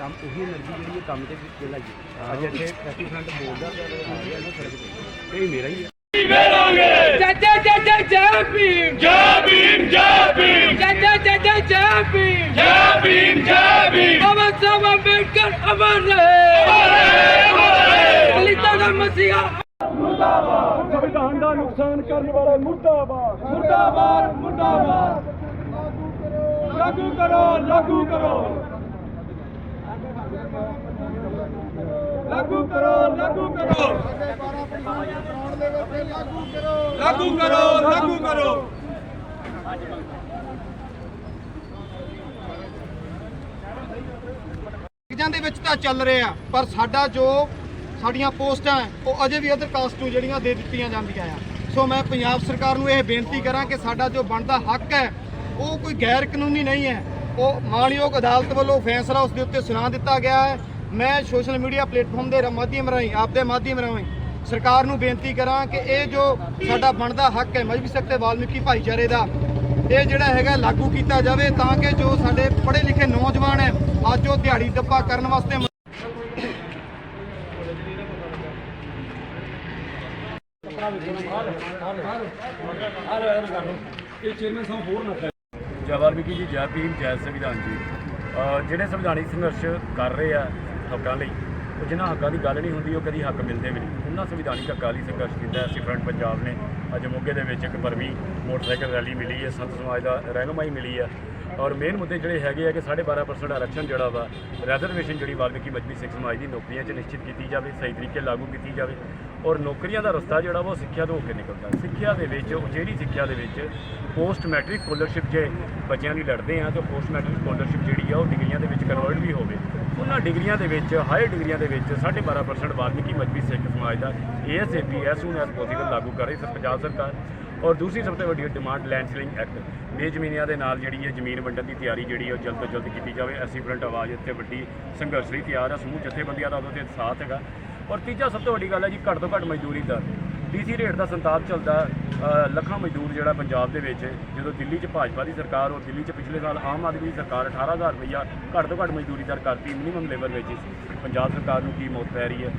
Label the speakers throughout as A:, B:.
A: ਕੰਮ ਉਹੀ એનર્ਜੀ ਜਿਹੜੀ ਹੈ ਕੰਮ ਤੇ ਕਿਹੜਾ ਜੀ ਅੱਜ ਇੱਥੇ 30% ਬੋਲਦਾ ਆ ਰਿਹਾ ਨਾ ਸੜਕ ਤੇ ਇਹ ਮੇਰਾ ਹੀ ਹੈ
B: ਜੈ ਜੈ ਜੈ ਜੈ ਜੈ ਭੀਮ
C: ਜੈ ਭੀਮ ਜੈ ਭੀਮ
B: ਜੈ ਜੈ ਜੈ ਜੈ ਜੈ ਭੀਮ
C: ਜੈ ਭੀਮ ਜੈ ਭੀਮ
B: ਅਮਰ ਸਾਹਿਬ ਅੰਬੇਡਕਰ ਅਮਰ ਰਹੇ ਅਮਰ ਰਹੇ ਅਮਰ ਰਹੇ ਦਲਿਤਾਂ ਦਾ ਮਸੀਹਾ ਮੁਰਦਾਬਾਦ
A: ਸੰਵਿਧਾਨ ਦਾ ਨੁਕਸਾਨ ਕਰਨ ਵਾਲੇ ਮੁਰਦਾਬਾਦ ਮੁਰਦਾਬਾਦ ਮੁਰਦਾਬਾਦ ਲਾਗੂ ਕਰੋ ਲਾਗੂ ਕਰੋ ਲਾਗੂ ਕਰੋ ਲਾਗੂ ਕਰੋ। ਲਾਗੂ ਕਰੋ ਲਾਗੂ ਕਰੋ।
D: ਚੀਜ਼ਾਂ ਦੇ ਵਿੱਚ ਤਾਂ ਚੱਲ ਰਿਹਾ ਪਰ ਸਾਡਾ ਜੋ ਸਾਡੀਆਂ ਪੋਸਟਾਂ ਉਹ ਅਜੇ ਵੀ ਅਦਰ ਕਾਸਟ ਨੂੰ ਜਿਹੜੀਆਂ ਦੇ ਦਿੱਤੀਆਂ ਜਾਂਦੀਆਂ ਆ। ਸੋ ਮੈਂ ਪੰਜਾਬ ਸਰਕਾਰ ਨੂੰ ਇਹ ਬੇਨਤੀ ਕਰਾਂ ਕਿ ਸਾਡਾ ਜੋ ਬਣਦਾ ਹੱਕ ਹੈ, ਉਹ ਕੋਈ ਗੈਰ ਕਾਨੂੰਨੀ ਨਹੀਂ ਹੈ। ਉਹ ਮਾਣਯੋਗ ਅਦਾਲਤ ਵੱਲੋਂ ਫੈਸਲਾ ਉਸ ਦੇ ਉੱਤੇ ਸੁਣਾ ਦਿੱਤਾ ਗਿਆ ਹੈ। ਮੈਂ ਸੋਸ਼ਲ ਮੀਡੀਆ ਪਲੇਟਫਾਰਮ ਦੇ ਰ- ਮਾਧਿਅਮ ਰਾਹੀਂ, ਆਪਦੇ ਮਾਧਿਅਮ ਰਾਹੀਂ ਸਰਕਾਰ ਨੂੰ ਬੇਨਤੀ ਕਰਾਂ ਕਿ ਇਹ ਜੋ ਸਾਡਾ ਬਣਦਾ ਹੱਕ ਹੈ ਮਜਬੀ ਸਖਤੇ ਵਾਲਮੀਕੀ ਭਾਈਚਾਰੇ ਦਾ, ਇਹ ਜਿਹੜਾ ਹੈਗਾ ਲਾਗੂ ਕੀਤਾ ਜਾਵੇ ਤਾਂ ਕਿ ਜੋ ਸਾਡੇ ਪੜ੍ਹੇ ਲਿਖੇ ਨੌਜਵਾਨ ਹੈ, ਅੱਜ ਉਹ ਦਿਹਾੜੀ ਦੱਪਾ ਕਰਨ ਵਾਸਤੇ ਮ-
E: ਜੈ ਵਾਲਮੀਕੀ ਜੀ, ਜੈ ਭੀਮ, ਜੈ ਸੰਵਿਧਾਨ ਜੀ। ਜਿਹੜੇ ਸੰਵਿਧਾਨਿਕ ਸੰਘਰਸ਼ ਕਰ ਰਹੇ ਆ ਹੱਕਾਂ ਲਈ। ਉਹ ਜਿਨ੍ਹਾਂ ਹੱਕਾਂ ਦੀ ਗੱਲ ਨਹੀਂ ਹੁੰਦੀ, ਉਹ ਕਦੀ ਹੱਕ ਮਿਲਦੇ ਵੀ ਨਹੀਂ। ਉਹਨਾਂ ਸੰਵਿਧਾਨਿਕ ਹੱਕਾਂ ਲਈ ਸੰਘਰਸ਼ ਕੀਤਾ। ਅਸੀਂ ਫਰੰਟ ਪੰਜਾਬ ਨੇ ਅੱਜ ਮੋਗੇ ਦੇ ਵਿੱਚ ਇੱਕ ਭਰਵੀਂ ਮੋਟਰਸਾਈਕਲ ਰੈਲੀ ਮਿਲੀ ਹੈ। ਸੰਤ ਸਮਾਜ ਦਾ ਰਹਿਨੁਮਾਈ ਮਿਲੀ ਹੈ। ਔਰ ਮੇਨ ਮੁੱਦੇ ਜਿਹੜੇ ਹੈਗੇ ਆ ਕਿ 12.5% ਆਰਕਸ਼ਨ ਜਿਹੜਾ ਵਾ ਰਿਜ਼ਰਵੇਸ਼ਨ ਜਿਹੜੀ ਵਾਲਮੀਕੀ ਮਜਬੀ ਸਿੱਖ ਸਮਾਜ ਦੀ ਨੌਕਰੀਆਂ 'ਚ ਨਿਸ਼ਚਿਤ ਕੀਤੀ ਜਾਵੇ, ਸਹੀ ਤਰੀਕੇ ਲਾਗੂ ਕੀਤੀ ਜਾਵੇ ਔਰ ਨੌਕਰੀਆਂ ਦਾ ਰਸਤਾ ਜਿਹੜਾ ਵਾ ਉਹ ਸਿੱਖਿਆ ਤੋਂ ਹੋ ਕੇ ਨਿਕਲਦਾ। ਸਿੱਖਿਆ ਦੇ ਵਿੱਚ ਉਚੇਰੀ ਸਿੱਖਿਆ ਦੇ ਵਿੱਚ ਪੋਸਟ ਮੈਟ੍ਰਿਕ ਸਕੋਲਰਸ਼ਿਪ ਜੇ ਬੱਚਿਆਂ ਦੀ ਲੜਦੇ ਆ, ਤਾਂ ਪੋਸਟ ਮੈਟ੍ਰਿਕ ਸਕੋਲਰਸ਼ਿਪ ਜਿਹੜੀ ਆ, ਉਹ ਡਿਗਰੀਆਂ ਦੇ ਵਿੱਚ ਕਨਵਰਟ ਵੀ ਹੋਵੇ। ਉਹਨਾਂ ਡਿਗਰੀਆਂ ਦੇ ਵਿੱਚ, ਹਾਈ ਡਿਗਰੀਆਂ ਦੇ ਵਿੱਚ 12.5% ਵਾਲਮੀਕੀ ਮਜਬੀ ਸਿੱਖ ਸਮਾਜ ਦਾ ASAP as soon as possible ਲਾਗੂ ਕਰ ਰਹੀ ਸਰ, ਪੰਜਾਬ ਸਰਕਾਰ। ਔਰ ਦੂਸਰੀ ਸਭ ਤੋਂ ਵੱਡੀ ਡਿਮਾਂਡ ਲੈਂਡ ਸੀਲਿੰਗ ਐਕਟ। ਬੇਜ਼ਮੀਨੀਆਂ ਦੇ ਨਾਲ ਜਿਹੜੀ ਹੈ ਜ਼ਮੀਨ ਵੰਡਣ ਦੀ ਤਿਆਰੀ ਜਿਹੜੀ ਉਹ ਜਲਦ ਤੋਂ ਜਲਦ ਕੀਤੀ ਜਾਵੇ। ਅਸੀਂ ਫਰੰਟ ਆਵਾਜ਼ ਇੱਥੇ ਵੱਡੀ ਸੰਘਰਸ਼ ਲਈ ਤਿਆਰ ਹੈ। ਸਮੂਹ ਜਥੇਬੰਦੀਆਂ ਦਾ ਉਹਦੇ ਤੇ ਸਾਥ ਹੈਗਾ। ਔਰ ਤੀਜਾ ਸਭ ਤੋਂ ਵੱਡੀ ਗੱਲ ਹੈ ਜੀ, ਘੱਟ ਤੋਂ ਘੱਟ ਮਜ਼ਦੂਰੀ ਦਰ। ਡੀਸੀ ਰੇਟ ਦਾ ਸੰਤਾਪ ਚੱਲਦਾ ਲੱਖਾਂ ਮਜ਼ਦੂਰ ਜਿਹੜਾ ਪੰਜਾਬ ਦੇ ਵਿੱਚ, ਜਦੋਂ ਦਿੱਲੀ 'ਚ ਭਾਜਪਾ ਦੀ ਸਰਕਾਰ ਔਰ ਦਿੱਲੀ 'ਚ ਪਿਛਲੇ ਸਾਲ ਆਮ ਆਦਮੀ ਦੀ ਸਰਕਾਰ 18000 ਰੁਪਈਆ ਘੱਟ ਤੋਂ ਘੱਟ ਮਜ਼ਦੂਰੀ ਦਰ ਕਰਤੀ ਮਿਨੀਮਮ ਲੇਬਰ ਵੇਜਿਸ ਪੰਜਾਬ ਸਰਕਾਰ ਨੂੰ ਕੀ ਮੌਤ ਪੈ ਰਹੀ ਹੈ?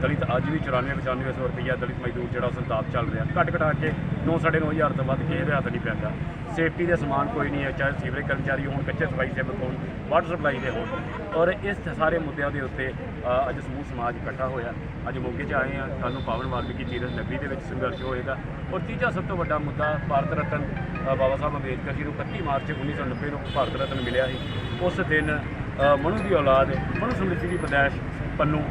E: ਦਲਿਤ ਅੱਜ ਵੀ 94 9500 ਰੁਪਈਆ ਦਲਿਤ ਮਜ਼ਦੂਰ ਜਿਹੜਾ ਉਹ ਸੰਤਾਪ ਚੱਲ ਰਿਹਾ। ਘੱਟ ਘਟਾ ਕੇ 9 ਹਜ਼ਾਰ ਤੋਂ ਵੱਧ ਕੇ ਇਹਦੇ ਹੱਥ ਨਹੀਂ ਪੈਂਦਾ। ਸੇਫਟੀ ਦੇ ਸਮਾਨ ਕੋਈ ਨਹੀਂ ਹੈ, ਚਾਹੇ ਸੀਵਰੇਜ ਕਰਮਚਾਰੀ ਹੋਣ, ਕੱਚੇ ਸਫ਼ਾਈ ਸੇਵਕ ਹੋਣ ਵਾਟਰ ਸਪਲਾਈ ਦੇ ਹੋਣ। ਔਰ ਇਸ ਸਾਰੇ ਮੁੱਦਿਆਂ ਦੇ ਉੱਤੇ ਅੱਜ ਸਮੂਹ ਸਮਾਜ ਇਕੱਠਾ ਹੋਇਆ। ਅੱਜ ਮੋਗੇ 'ਚ ਆਏ ਆ ਕੱਲ੍ਹ ਨੂੰ ਪਾਵਨ ਵਾਲਮੀਕੀ ਤੀਰਥ ਨਗਰੀ ਦੇ ਵਿੱਚ ਸੰਘਰਸ਼ ਹੋਏਗਾ। ਔਰ ਤੀਜਾ ਸਭ ਤੋਂ ਵੱਡਾ ਮੁੱਦਾ ਭਾਰਤ ਰਤਨ ਬਾਬਾ ਸਾਹਿਬ ਅੰਬੇਦਕਰ ਜੀ ਨੂੰ 31 ਮਾਰਚ 1990 ਨੂੰ ਭਾਰਤ ਰਤਨ ਮਿਲਿਆ ਸੀ। ਉਸ ਦਿਨ ਮਨੂ ਦੀ ਔਲਾਦ, ਮਨੂ ਸਮ੍ਰਿਤੀ ਦੀ ਪਦੈਸ਼ ਪੰਨੂ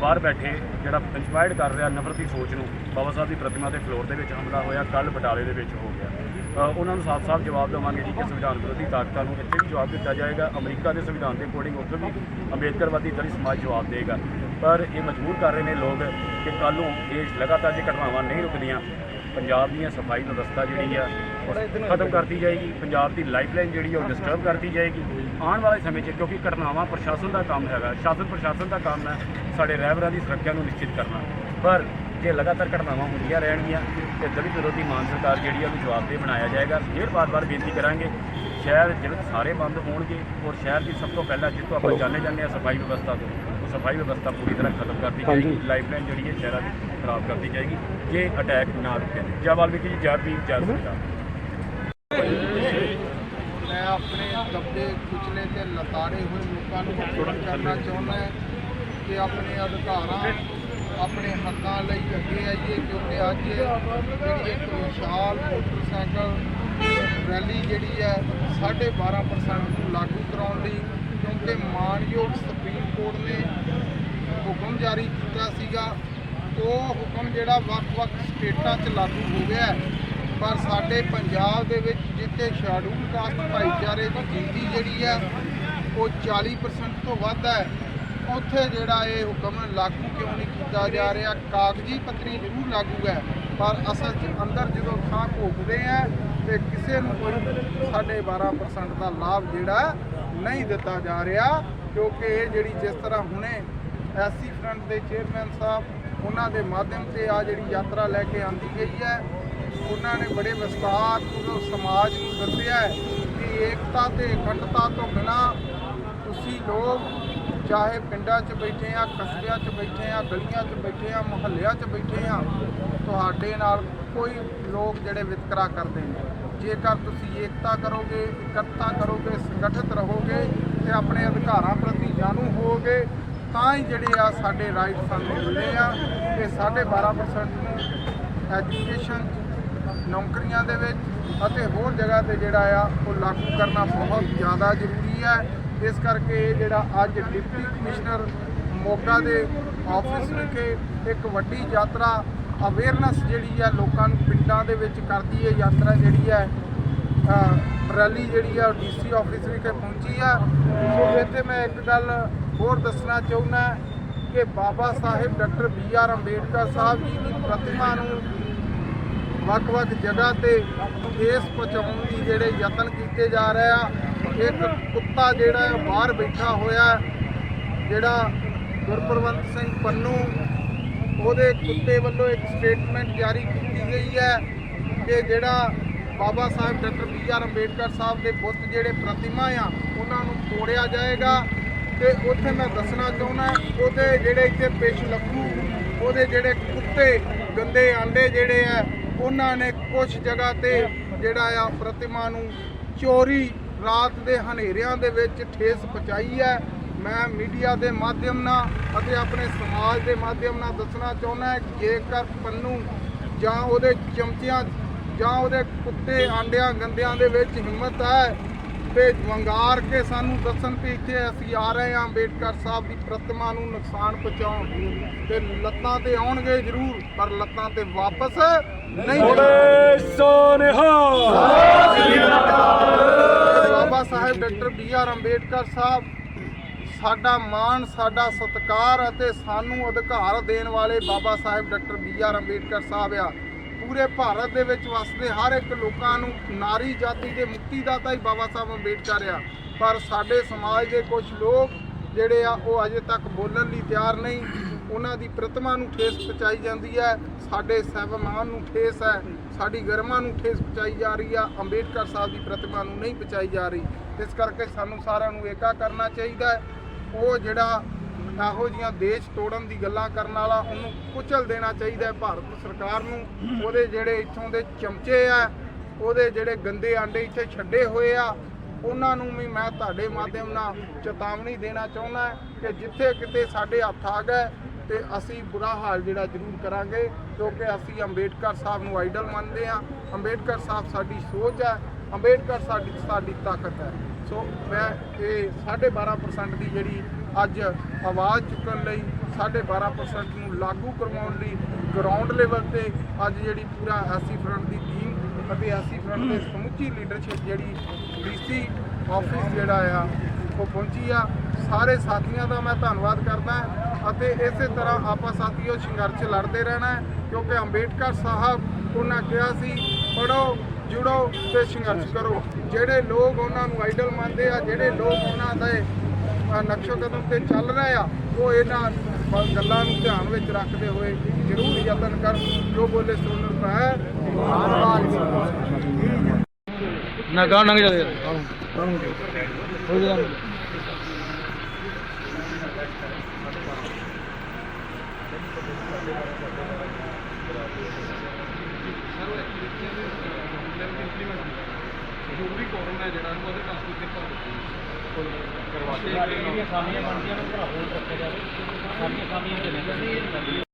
E: ਬਾਹਰ ਬੈਠੇ ਜਿਹੜਾ ਇੰਸਪਾਇਰ ਕਰ ਰਿਹਾ ਨਫ਼ਰਤੀ ਸੋਚ ਨੂੰ, ਬਾਬਾ ਸਾਹਿਬ ਦੀ ਪ੍ਰਤਿਮਾ ਦੇ ਫਲੋਰ ਦੇ ਵਿੱਚ ਹਮਲਾ ਹੋਇਆ ਕੱਲ ਬਟਾਲੇ ਦੇ ਵਿੱਚ ਹੋ ਗਿਆ। ਉਹਨਾਂ ਨੂੰ ਸਾਫ਼-ਸਾਫ਼ ਜਵਾਬ ਦੇਵਾਂਗੇ ਜੀ ਕਿ ਸੰਵਿਧਾਨ ਵਿਰੋਧੀ ਤਾਕਤਾਂ ਨੂੰ ਇੱਥੇ ਵੀ ਜਵਾਬ ਦਿੱਤਾ ਜਾਏਗਾ, ਅਮਰੀਕਾ ਦੇ ਸੰਵਿਧਾਨ ਦੇ ਅਕੋਰਡਿੰਗ ਉੱਥੇ ਵੀ ਅੰਬੇਦਕਰਵਾਦੀ ਦਲਿਤ ਸਮਾਜ ਜਵਾਬ ਦੇਗਾ। ਪਰ ਇਹ ਮਜਬੂਰ ਕਰ ਰਹੇ ਨੇ ਲੋਕ ਕਿ ਕੱਲ੍ਹ ਨੂੰ ਇਹ ਲਗਾਤਾਰ ਜੇ ਘਟਨਾਵਾਂ ਨਹੀਂ ਰੁਕਦੀਆਂ, ਪੰਜਾਬ ਦੀਆਂ ਸਫ਼ਾਈ ਵਿਵਸਥਾ ਜਿਹੜੀ ਆ ਖਤਮ ਕਰਤੀ ਜਾਏਗੀ ਪੰਜਾਬ ਦੀ ਲਾਈਫਲਾਈਨ ਜਿਹੜੀ ਉਹ ਡਿਸਟਰਬ ਕਰਤੀ ਜਾਏਗੀ। ਆਉਣ ਵਾਲੇ ਸਮੇਂ 'ਚ ਕਿਉਂਕਿ ਘਟਨਾਵਾਂ ਪ੍ਰਸ਼ਾਸਨ ਦਾ ਕੰਮ ਹੈਗਾ ਸ਼ਾਸਨ ਪ੍ਰਸ਼ਾਸਨ ਦਾ ਕੰਮ ਹੈ ਸਾਡੇ ਰਹਿਬਰਾਂ ਦੀ ਸੁਰੱਖਿਆ ਨੂੰ ਨਿਸ਼ਚਿਤ ਕਰਨਾ। ਪਰ ਜੇ ਲਗਾਤਾਰ ਘਟਨਾਵਾਂ ਹੁੰਦੀਆਂ ਰਹਿਣਗੀਆਂ ਤੇ ਦਲਿਤ ਵਿਰੋਧੀ ਮਾਨ ਸਰਕਾਰ ਜਿਹੜੀ ਉਹਨੂੰ ਜਵਾਬਦੇਹ ਬਣਾਇਆ ਜਾਏਗਾ। ਫਿਰ ਬਾਰ-ਬਾਰ ਬੇਨਤੀ ਕਰਾਂਗੇ ਸ਼ਹਿਰ ਜਿਹੜੇ ਸਾਰੇ ਬੰਦ ਹੋਣਗੇ ਔਰ ਸ਼ਹਿਰ ਦੀ ਸਭ ਤੋਂ ਪਹਿਲਾਂ ਜਿੱਥੋਂ ਆਪਾਂ ਜਾਣੇ ਜਾਂਦੇ ਆ ਸਫ਼ਾਈ ਵਿਵਸਥਾ ਤੋਂ ਉਹ ਸਫ਼ਾਈ ਵਿਵਸਥਾ ਪੂਰੀ ਤਰ੍ਹਾਂ ਖਤਮ ਕਰਤੀ ਜਾਏਗੀ। ਲਾਈਫਲਾਈਨ ਜਿਹੜੀ ਹੈ ਸ਼ਹਿਰਾਂ ਦੀ ਖਰਾਬ ਕਰਤੀ ਜਾਏਗੀ ਜੇ ਅਟੈਕ ਨਾ ਰੁਕੇ। ਜੈ ਵਾਲਮੀਕੀ ਜੀ ਜੈ ਭੀਮ ਜੈ ਸੰਵਿਧਾਨ
D: ਮੈਂ ਆਪਣੇ ਕੁਚਲੇ ਤੇ ਲਤਾੜੇ ਹੋਏ ਲੋਕਾਂ ਨੂੰ ਅਪੀਲ ਕਰਨਾ ਚਾਹੁੰਦਾ ਹਾਂ ਕਿ ਆਪਣੇ ਅਧਿਕਾਰਾਂ, ਆਪਣੇ ਹੱਕਾਂ ਲਈ ਅੱਗੇ ਆਈਏ, ਕਿਉਂਕਿ ਅੱਜ ਜਿਹੜੀ ਇੱਕ ਵਿਸ਼ਾਲ ਮੋਟਰਸਾਈਕਲ ਰੈਲੀ ਜਿਹੜੀ ਹੈ 12.5% ਨੂੰ ਲਾਗੂ ਕਰਾਉਣ ਲਈ, ਕਿਉਂਕਿ ਮਾਨਯੋਗ ਸੁਪਰੀਮ ਕੋਰਟ ਨੇ ਹੁਕਮ ਜਾਰੀ ਕੀਤਾ ਸੀਗਾ। ਉਹ ਹੁਕਮ ਜਿਹੜਾ ਵੱਖ-ਵੱਖ ਸਟੇਟਾਂ 'ਚ ਲਾਗੂ ਹੋ ਗਿਆ ਪਰ ਸਾਡੇ ਪੰਜਾਬ ਦੇ ਵਿੱਚ ਜਿੱਥੇ ਸ਼ੈਡਿਊਲ ਕਾਸਟ ਭਾਈਚਾਰੇ ਦੀ ਗਿਣਤੀ ਜਿਹੜੀ ਹੈ ਉਹ 40% ਤੋਂ ਵੱਧ ਹੈ। ਉੱਥੇ ਜਿਹੜਾ ਇਹ ਹੁਕਮ ਲਾਗੂ ਕਿਉਂ ਨਹੀਂ ਕੀਤਾ ਜਾ ਰਿਹਾ, ਕਾਗਜ਼ੀ ਪੱਤਰੀ ਜ਼ਰੂਰ ਲਾਗੂ ਹੈ, ਪਰ ਅਸਲ 'ਚ ਅੰਦਰ ਜਦੋਂ ਥਾਂ ਭੋਗਦੇ ਆ, ਤੇ ਕਿਸੇ ਨੂੰ ਕੋਈ ਸਾਡੇ 12% ਦਾ ਲਾਭ ਜਿਹੜਾ ਨਹੀਂ ਦਿੱਤਾ ਜਾ ਰਿਹਾ, ਕਿਉਂਕਿ ਇਹ ਜਿਹੜੀ ਜਿਸ ਤਰ੍ਹਾਂ ਹੁਣੇ ਐਸਸੀ ਫਰੰਟ ਦੇ ਚੇਅਰਮੈਨ ਸਾਹਿਬ, ਉਹਨਾਂ ਦੇ ਮਾਧਿਅਮ ਤੇ ਆ ਜਿਹੜੀ ਯਾਤਰਾ ਲੈ ਕੇ ਆਂਦੀ ਗਈ ਹੈ ਉਹਨਾਂ ਨੇ ਬੜੇ ਵਿਸਤਾਰ ਪੂਰਵਕ ਸਮਾਜ ਨੂੰ ਦੱਸਿਆ ਹੈ ਕਿ ਏਕਤਾ ਤੇ ਅਖੰਡਤਾ ਤੋਂ ਬਿਨਾ ਤੁਸੀਂ ਲੋਕ ਚਾਹੇ ਪਿੰਡਾਂ 'ਚ ਬੈਠੇ ਆ ਕਸਬਿਆਂ 'ਚ ਬੈਠੇ ਆ ਗਲੀਆਂ 'ਚ ਬੈਠੇ ਆ ਮੁਹੱਲਿਆਂ 'ਚ ਬੈਠੇ ਆ ਤੁਹਾਡੇ ਨਾਲ ਕੋਈ ਲੋਕ ਜਿਹੜੇ ਵਿਤਕਰਾ ਕਰਦੇ ਨੇ। ਜੇਕਰ ਤੁਸੀਂ ਏਕਤਾ ਕਰੋਗੇ, ਇਕੱਠਤਾ ਕਰੋਗੇ, ਸੰਗਠਿਤ ਰਹੋਗੇ ਤੇ ਆਪਣੇ ਅਧਿਕਾਰਾਂ ਪ੍ਰਤੀ ਜਾਣੂ ਹੋਵੋਗੇ, ਤਾਂ ਹੀ ਜਿਹੜੇ ਆ ਸਾਡੇ ਰਾਈਟ ਸਾਨੂੰ ਮਿਲੇ ਆ ਤੇ ਸਾਡੇ 12% ਨੂੰ ਐਜੂਕੇਸ਼ਨ ਨੌਕਰੀਆਂ ਦੇ ਵਿੱਚ ਅਤੇ ਹੋਰ ਜਗ੍ਹਾ ਤੇ ਜਿਹੜਾ ਆ, ਉਹ ਲਾਗੂ ਕਰਨਾ ਬਹੁਤ ਜ਼ਿਆਦਾ ਜ਼ਰੂਰੀ ਹੈ। ਇਸ ਕਰਕੇ ਇਹ ਜਿਹੜਾ ਅੱਜ ਡਿਪਟੀ ਕਮਿਸ਼ਨਰ ਮੋਗਾ ਦੇ ਆਫਿਸ ਵਿਖੇ ਇੱਕ ਵੱਡੀ ਯਾਤਰਾ ਅਵੇਅਰਨੈਸ ਜਿਹੜੀ ਹੈ ਲੋਕਾਂ ਨੂੰ ਪਿੰਡਾਂ ਦੇ ਵਿੱਚ ਕਰਦੀ ਹੈ, ਯਾਤਰਾ ਜਿਹੜੀ ਹੈ ਰੈਲੀ ਜਿਹੜੀ ਆ ਡੀਸੀ ਆਫਿਸ ਵਿਖੇ ਪਹੁੰਚੀ ਆ। ਸੋ ਇੱਥੇ ਮੈਂ ਇੱਕ ਗੱਲ ਹੋਰ ਦੱਸਣਾ ਚਾਹੁੰਦਾ ਕਿ Baba Sahib doctor B R Ambedkar Sahib ji ਦੀ ਪ੍ਰਤਿਮਾ ਨੂੰ ਵੱਖ-ਵੱਖ ਜਗ੍ਹਾ ਤੇ ਠੇਸ ਪਹੁੰਚਾਉਣ ਦੀ ਜਿਹੜੇ ਯਤਨ ਕੀਤੇ ਜਾ ਰਹੇ ਆ। ਇੱਕ ਕੁੱਤਾ ਜਿਹੜਾ ਹੈ ਬਾਹਰ ਬੈਠਾ ਹੋਇਆ ਜਿਹੜਾ ਗੁਰਪ੍ਰਵੰਤ ਸਿੰਘ ਪੰਨੂ, ਉਹਦੇ ਕੁੱਤੇ ਵੱਲੋਂ ਇੱਕ ਸਟੇਟਮੈਂਟ ਜਾਰੀ ਕੀਤੀ ਗਈ ਹੈ ਕਿ ਜਿਹੜਾ Baba Sahib, doctor B R Ambedkar Sahib ਦੇ ਬੁੱਤ ਜਿਹੜੇ ਪ੍ਰਤਿਮਾ ਆ, ਉਹਨਾਂ ਨੂੰ ਤੋੜਿਆ ਜਾਏਗਾ। ਤੇ ਉੱਥੇ ਮੈਂ ਦੱਸਣਾ ਚਾਹੁੰਦਾ ਉਹਦੇ ਜਿਹੜੇ ਇੱਥੇ ਪੇਸ਼ ਲੱਗੂ, ਉਹਦੇ ਜਿਹੜੇ ਕੁੱਤੇ, ਗੰਦੇ ਆਂਡੇ ਜਿਹੜੇ ਆ ਉਹਨਾਂ ਨੇ ਕੁਝ ਜਗ੍ਹਾ ਤੇ ਜਿਹੜਾ ਆ ਪ੍ਰਤਿਮਾ ਨੂੰ ਚੋਰੀ ਰਾਤ ਦੇ ਹਨੇਰਿਆਂ ਦੇ ਵਿੱਚ ਠੇਸ ਪਹੁੰਚਾਈ ਹੈ। ਮੈਂ ਮੀਡੀਆ ਦੇ ਮਾਧਿਅਮ ਨਾਲ ਅਤੇ ਆਪਣੇ ਸਮਾਜ ਦੇ ਮਾਧਿਅਮ ਨਾਲ ਦੱਸਣਾ ਚਾਹੁੰਦਾ ਜੇਕਰ ਪੰਨੂ ਜਾਂ ਉਹਦੇ ਚਮਚਿਆਂ ਜਾਂ ਉਹਦੇ ਕੁੱਤੇ, ਆਂਡਿਆਂ, ਗੰਦਿਆਂ ਦੇ ਵਿੱਚ ਹਿੰਮਤ ਹੈ ਤੇ ਵੰਗਾਰ ਕੇ ਸਾਨੂੰ ਦੱਸਣ ਕਿ ਇੱਥੇ ਅਸੀਂ ਆ ਰਹੇ ਹਾਂ ਅੰਬੇਡਕਰ ਸਾਹਿਬ ਦੀ ਪ੍ਰਤਿਮਾ ਨੂੰ ਨੁਕਸਾਨ ਪਹੁੰਚਾਉਣ ਤੇ ਲੱਤਾਂ ਤੇ ਆਉਣਗੇ ਜ਼ਰੂਰ ਪਰ ਲੱਤਾਂ ਤੇ ਵਾਪਸ ਨਹੀਂ ਜਾਣਗੇ। Baba Sahib doctor B R Ambedkar Sahib ਸਾਡਾ ਮਾਣ ਸਾਡਾ ਸਤਿਕਾਰ ਅਤੇ ਸਾਨੂੰ ਅਧਿਕਾਰ ਦੇਣ ਵਾਲੇ Baba Sahib doctor B R Ambedkar Sahib ਆ। ਪੂਰੇ ਭਾਰਤ ਦੇ ਵਿੱਚ ਵਸਦੇ ਹਰ ਇੱਕ ਲੋਕਾਂ ਨੂੰ ਨਾਰੀ ਜਾਤੀ ਦੇ ਮੁਕਤੀ ਦਾਤਾ ਹੀ ਬਾਬਾ ਸਾਹਿਬ ਅੰਬੇਡਕਰ ਆ। ਪਰ ਸਾਡੇ ਸਮਾਜ ਦੇ ਕੁਝ ਲੋਕ ਜਿਹੜੇ ਆ, ਉਹ ਅਜੇ ਤੱਕ ਬੋਲਣ ਲਈ ਤਿਆਰ ਨਹੀਂ। ਉਹਨਾਂ ਦੀ ਪ੍ਰਤਿਮਾ ਨੂੰ ਠੇਸ ਪਹੁੰਚਾਈ ਜਾਂਦੀ ਹੈ। ਸਾਡੇ ਸਹਿਬਮਾਨ ਨੂੰ ਠੇਸ ਹੈ। ਸਾਡੀ ਗਰਮਾ ਨੂੰ ਠੇਸ ਪਹੁੰਚਾਈ ਜਾ ਰਹੀ ਆ। ਅੰਬੇਡਕਰ ਸਾਹਿਬ ਦੀ ਪ੍ਰਤਿਮਾ ਨੂੰ ਨਹੀਂ ਪਹੁੰਚਾਈ ਜਾ ਰਹੀ। ਇਸ ਕਰਕੇ ਸਾਨੂੰ ਸਾਰਿਆਂ ਨੂੰ ਏਕਾ ਕਰਨਾ ਚਾਹੀਦਾ ਹੈ। ਉਹ ਜਿਹੜਾ ਇਹੋ ਜੀਆਂ ਦੇਸ਼ ਤੋੜਨ ਦੀ ਗੱਲਾਂ ਕਰਨ ਵਾਲਾ ਉਹਨੂੰ ਕੁਚਲ ਦੇਣਾ ਚਾਹੀਦਾ ਹੈ ਭਾਰਤ ਸਰਕਾਰ ਨੂੰ। ਉਹਦੇ ਜਿਹੜੇ ਇੱਥੋਂ ਦੇ ਚਮਚੇ ਆ, ਉਹਦੇ ਜਿਹੜੇ ਗੰਦੇ ਆਂਡੇ ਇੱਥੇ ਛੱਡੇ ਹੋਏ ਆ, ਉਹਨਾਂ ਨੂੰ ਵੀ ਮੈਂ ਤੁਹਾਡੇ ਮਾਧਿਅਮ ਨਾਲ ਚੇਤਾਵਨੀ ਦੇਣਾ ਚਾਹੁੰਦਾ ਕਿ ਜਿੱਥੇ ਕਿਤੇ ਸਾਡੇ ਹੱਥ ਆ ਗਏ ਤੇ ਅਸੀਂ ਬੁਰਾ ਹਾਲ ਜਿਹੜਾ ਜ਼ਰੂਰ ਕਰਾਂਗੇ ਕਿਉਂਕਿ ਅਸੀਂ ਅੰਬੇਡਕਰ ਸਾਹਿਬ ਨੂੰ ਆਈਡਲ ਮੰਨਦੇ ਹਾਂ। ਅੰਬੇਡਕਰ ਸਾਹਿਬ ਸਾਡੀ ਸੋਚ ਹੈ, ਅੰਬੇਡਕਰ ਸਾਡੀ ਸਾਡੀ ਤਾਕਤ ਹੈ। ਸੋ ਮੈਂ ਇਹ 12.5% ਦੀ ਜਿਹੜੀ ਅੱਜ ਆਵਾਜ਼ ਚੁੱਕਣ ਲਈ 12.5% ਨੂੰ ਲਾਗੂ ਕਰਵਾਉਣ ਲਈ ਗਰਾਊਂਡ ਲੈਵਲ ਤੇ ਅੱਜ ਜਿਹੜੀ ਪੂਰਾ ਐਸੀ ਫਰੰਟ ਦੀ ਟੀਮ ਅਤੇ ਐਸੀ ਫਰੰਟ ਦੇ ਸਮੁੱਚੀ ਲੀਡਰਸ਼ਿਪ ਜਿਹੜੀ ਡੀਸੀ ਆਫਿਸ ਜਿਹੜਾ ਆ, ਉਹ ਪਹੁੰਚੀ ਆ। ਸਾਰੇ ਸਾਥੀਆਂ ਦਾ ਮੈਂ ਧੰਨਵਾਦ ਕਰਦਾ ਅਤੇ ਇਸੇ ਤਰ੍ਹਾਂ ਆਪਾਂ ਸਾਥੀਓ ਸੰਘਰਸ਼ ਲੜਦੇ ਰਹਿਣਾ ਕਿਉਂਕਿ ਅੰਬੇਡਕਰ ਸਾਹਿਬ ਉਹਨਾਂ ਕਿਹਾ ਸੀ ਪੜੋ ਜੁੜੋ ਤੇ ਸੰਘਰਸ਼ ਕਰੋ। ਜਿਹੜੇ ਲੋਕ ਉਹਨਾਂ ਨੂੰ ਆਈਡਲ ਮੰਨਦੇ ਆ, ਜਿਹੜੇ ਲੋਕ ਉਹਨਾਂ ਦੇ ਨਕਸ਼ੋ ਕਦਮ ਤੇ ਚੱਲ ਰਹੇ ਆ ਉਹ ਇਹਨਾਂ ਗੱਲਾਂ ਨੂੰ ਧਿਆਨ ਵਿੱਚ ਰੱਖਦੇ ਹੋਏ ਜ਼ਰੂਰ ਯਤਨ ਕਰਨ ਜੋ ਬੋਲੇ ਸੋਨਰ ਪੈ
B: ਨਾ ਕੋਈ ਕਰਵਾ ਕੇ ਜਿਹੜੀਆਂ ਸਾਮੀਆਂ ਬਣਦੀਆਂ ਨੇ ਭਰਾ ਕੋਲ ਰੱਖਿਆ ਜਾਵੇ। ਸਾਮੀਆਂ ਸਾਮੀਆਂ ਦੇ ਨਹੀਂ